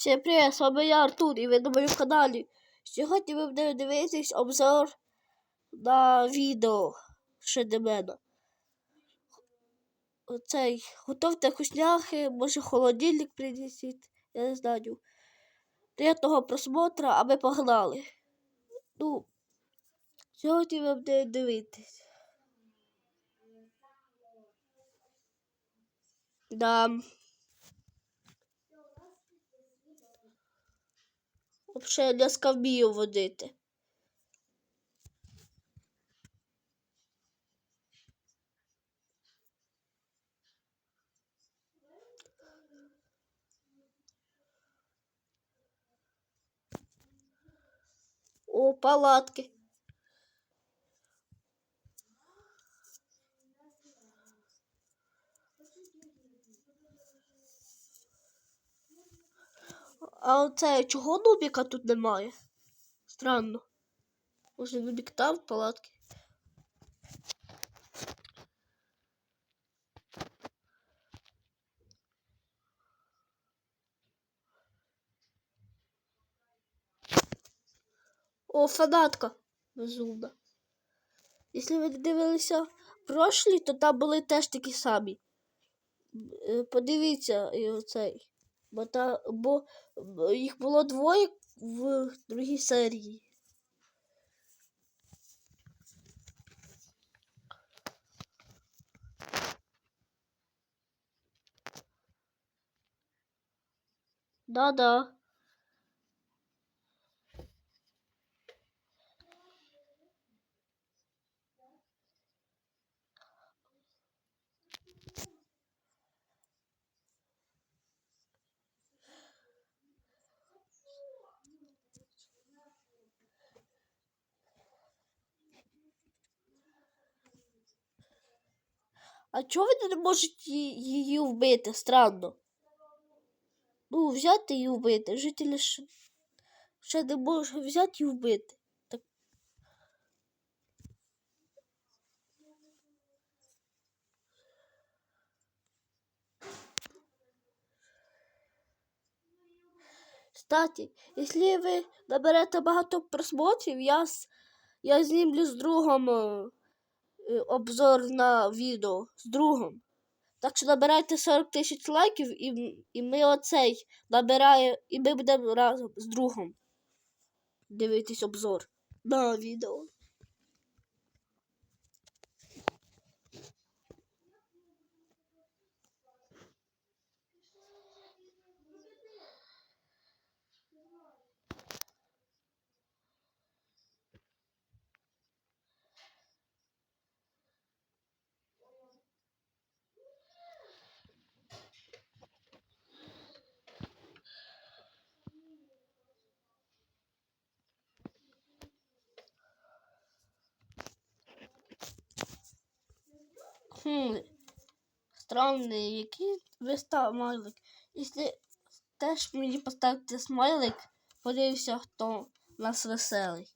Всім привіт, з вами я Артур і ви на моєму каналі. Сьогодні ви будете дивитись обзор на відео мене. Оцей, готовте вкусняхи, може холодильник принесіть, я не знаю. Приятного просмотра, а ми погнали. Ну, сьогодні ви будете дивитись. Да. Взагалі для скавбію водити. О, палатки. А оце чого Нубіка тут немає? Странно. Може Нубік там в палатки? О, фанатка безумна. Якщо ви дивилися прошлі, то там були теж такі самі. Е, Подивіться і оцей. Бо, та, бо їх було двоє в другій серії. Да-да. А чого ви не можете ї- її вбити? Странно. Ну, взяти і вбити. Жителі ж ще не можуть взяти і вбити. Так. Кстати, якщо ви наберете багато просмотрів, я, я знімлю з другом е, обзор на відео. З другом. Так що набирайте 40 тисяч лайків, і, і ми оцей набираємо, і ми будемо разом з другом дивитись обзор на відео. Хм, странний, який ви смайлик. Якщо теж мені поставити смайлик, подивився, хто у нас веселий.